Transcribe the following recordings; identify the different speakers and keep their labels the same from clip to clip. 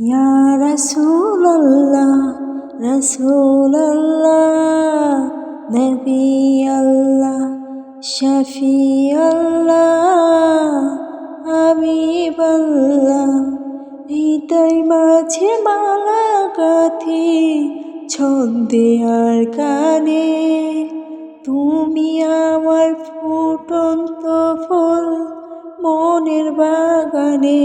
Speaker 1: ইয়া রাসূলুল্লাহ রাসূলুল্লাহ নবী আল্লাহ শফি আল্লাহ মাঝে মালা গাথি ছন্দে আর গানে তুমি আমার ফুটন্ত ফুল মনের বাগানে।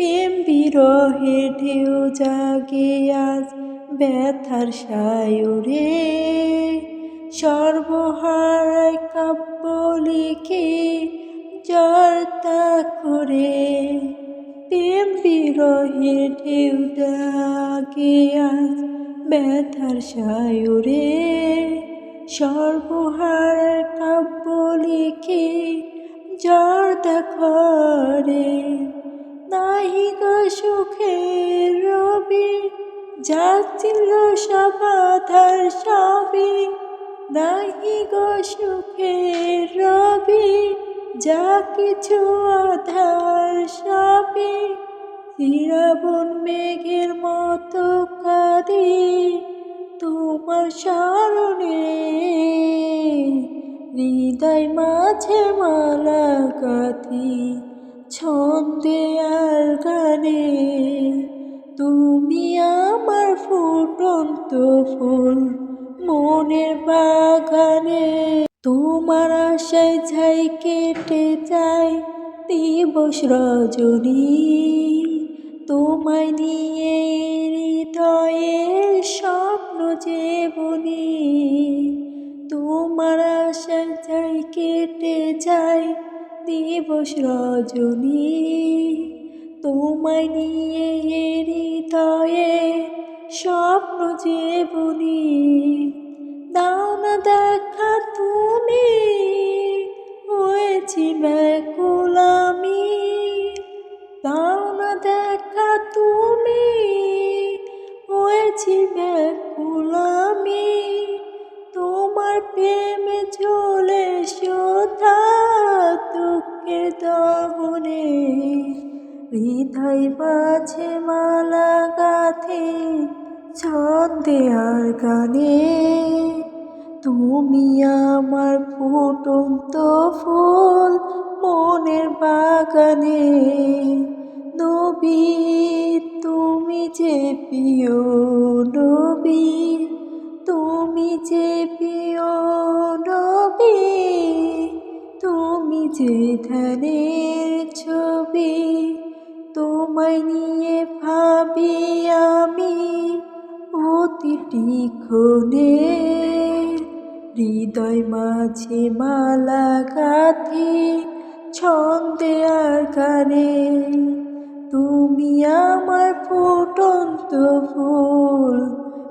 Speaker 1: প্রেম বিরহে ঢেউ জাগে আজ, ব্যথার সায়রে। সর্বহারায় কাব্য লিখে জর্তা করে, প্রেম বিরহে ঢেউ জাগে আজ, ব্যথার সায়রে। সর্বহারায় কাব্য লিখে জর্দা করে। নাহি গো সুখের রবি, যাচ্ছিল সবাধার সবই। নাহি গো সুখের রবি, যা কিছু আধার সবই। শ্রাবণ মেঘের মতো কাঁদি তোমার স্মরণে। হৃদয় মাঝে মালা গাথি ছন্দে আর গানে, তুমি আমার ফুটন্ত ফুল মনের বাগানে। তোমার আশায় ছাই কেটে যায় দিবস রজনী, তোমায় নিয়ে হৃদয়ে স্বপ্ন যে বনি তোমার আশায় ছাই কেটে যায় দিবস রজনী, তোমায় নিয়ে হৃদয়ে স্বপ্ন যে বনি দাও দেখা তুমি, হয়েছি ব্যাকুল আমি দাও না দেখা তুমি, হয়েছি ব্যাকুল দহনে হৃদয় পাছে মালা গাথে ছন্দে আর গানে। তুমি আমার ফুটন্ত ফুল মনের বাগানে ধানের ছবি তোমায় নিয়ে ভাবি আমি প্রতিটি ক্ষণে হৃদয় মাঝে মালা গাথি, ছন্দে আর গানে। তুমি আমার ফুটন্ত ফুল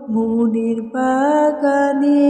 Speaker 1: মনের বাগানে।